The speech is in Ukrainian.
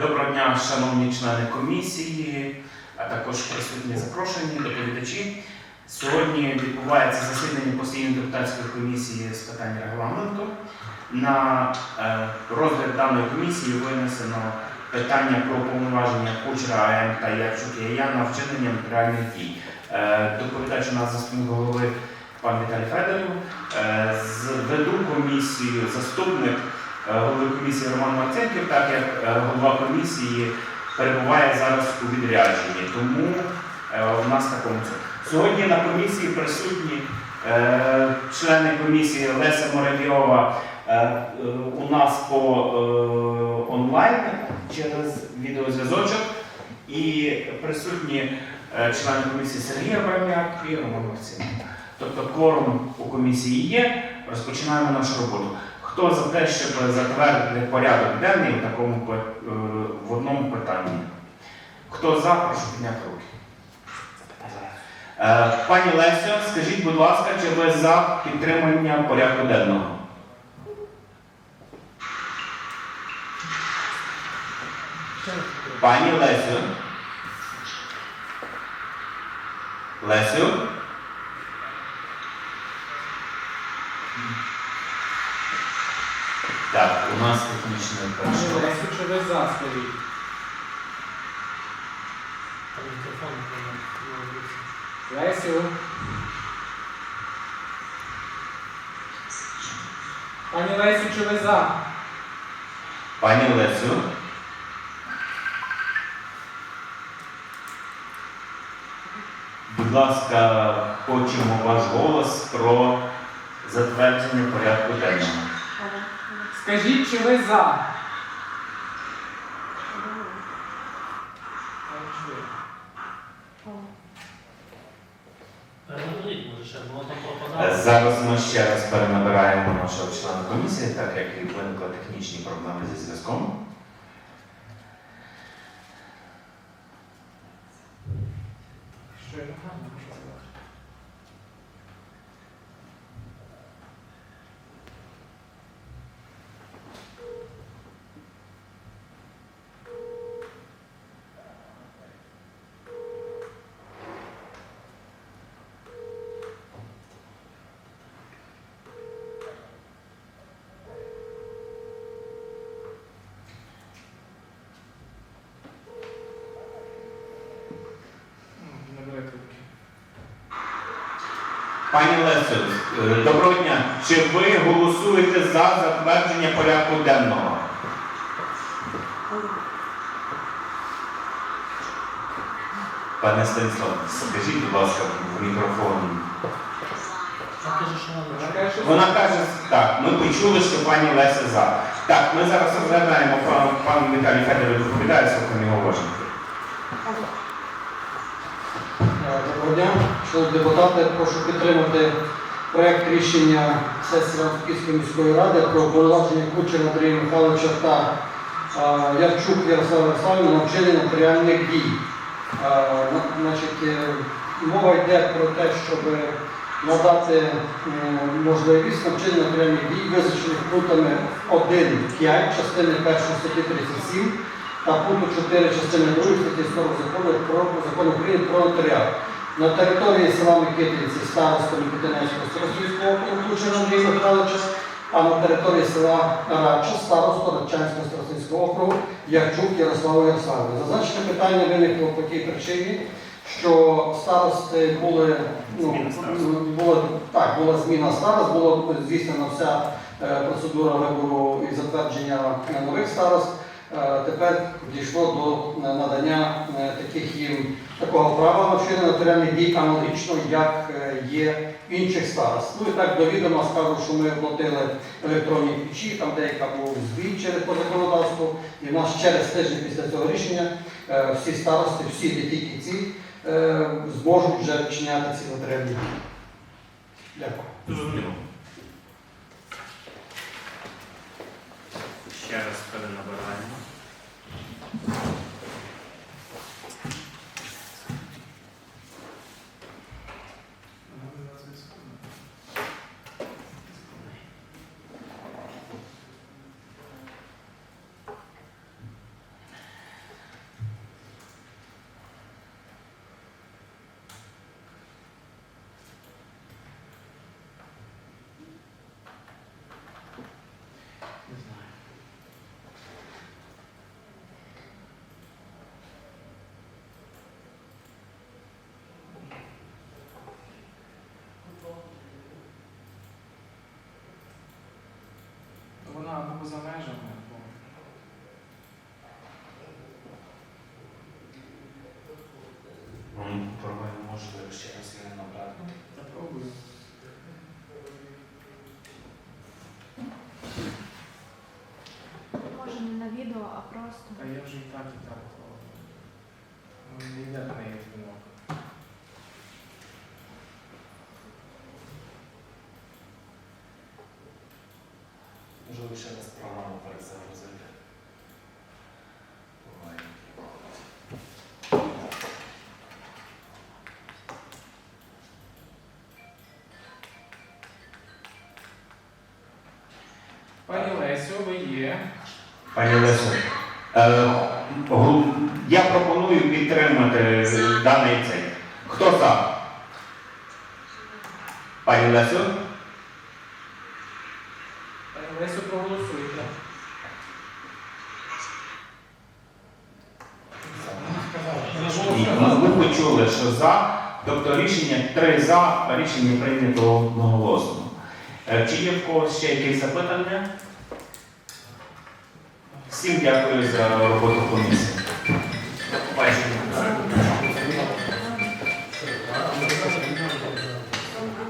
Доброго дня, шановні члени комісії, а також присутні запрошені доповідачі. Сьогодні відбувається засідання постійної депутатської комісії з питань регламенту. На е, розгляд даної комісії винесено питання про повноваження Кучера АМ та Ярчук Яя на вчинення матеріальних дій. Е, доповідач у нас заступник голови пан Віталій Федоров. Е, веду комісію заступник голови комісії Роман Марценків, так як е, голова комісії перебуває зараз у відрядженні. Тому е, у нас такому це. Сьогодні на комісії присутні е, члени комісії Леся Моравйова е, е, у нас по е, онлайн через відеозв'язочок і присутні е, члени комісії Сергій Абрамяк і Роман Марценків. Тобто кворум у комісії є, розпочинаємо нашу роботу. Хто за те, щоб затвердити порядок денний в такому е, в одному питанні? Хто за, прошу підняти руки. Е, Пані Лесю, скажіть, будь ласка, чи ви за підтримання порядку денного? Пані Лесю. Лесю? Так, у нас технічний перешкод. Лесю, чи ви за скажіть? Лесю. Пані Лесю, чи ви за? Пані Лесю. Будь ласка, хочемо ваш голос про затвердження порядку денного. Скажіть, чи ви за? Е. Зараз ми ще раз перенабираємо нашого члена комісії, так як і виникли технічні проблеми зі зв'язком. Пані Лесю, е, доброго дня. Чи ви голосуєте за затвердження порядку денного? Пане Станіслав, скажіть, будь ласка, в мікрофон. Вона каже, так, ми почули, що пані Леся за. Так, ми зараз розглядаємо, пан, Віталій Федорович доповідає, слухаємо його уважно. Доброго дня, шановні депутати, прошу підтримати проект рішення сесії Івано-Франківської міської ради про повноваження Кучера Андрія Михайловича та Ярчук Ярослава Ярославівна на вчинення матеріальних дій. Значить, е, мова йде про те, щоб надати е, можливість на вчинення матеріальних дій, визначених пунктами 1.5 частини 1 статті 37 та пункту 4 частини 2 статті 40 закону про закону України про нотаріат. На території села Микитинці староста Микитинецького Старостівського округу Андрія Михайловича, а на території села Радча староста Радчанського Старостинського округу Ярчук Ярослава Ярославівна. Зазначене питання виникло по тій причині, що старости були, ну, було, так, була зміна старост, була здійснена вся е, процедура вибору і затвердження нових старост. Е, Тепер дійшло до е, надання е, таких їм такого права на вчинення нотаріальних дій аналогічно, як є в інших старост. Ну і так до відома скажу, що ми оплатили електронні ключі, там деяка був збій через по законодавству, і в нас через тиждень після цього рішення всі старости, всі тільки ці, зможуть вже вчиняти ці нотаріальні дії. Дякую. Ще раз перенабираємо. Або за межами. Пробуємо, можливо, ще раз його набрати. Попробую. Може не на відео, а просто. Та я вже і так, і так. Ну, не йде до неї дзвінок. Можливо, ще раз Пані є. Пані Лесо, е, гру- я пропоную підтримати даний цей. Хто за? Пані Лесо? Пані Лесю, проголосуйте. Ні, ну, ви почули, що за, тобто рішення три за, рішення прийнято одноголосно. Е, Чи є в когось ще якісь запитання? Всім дякую за роботу комісії.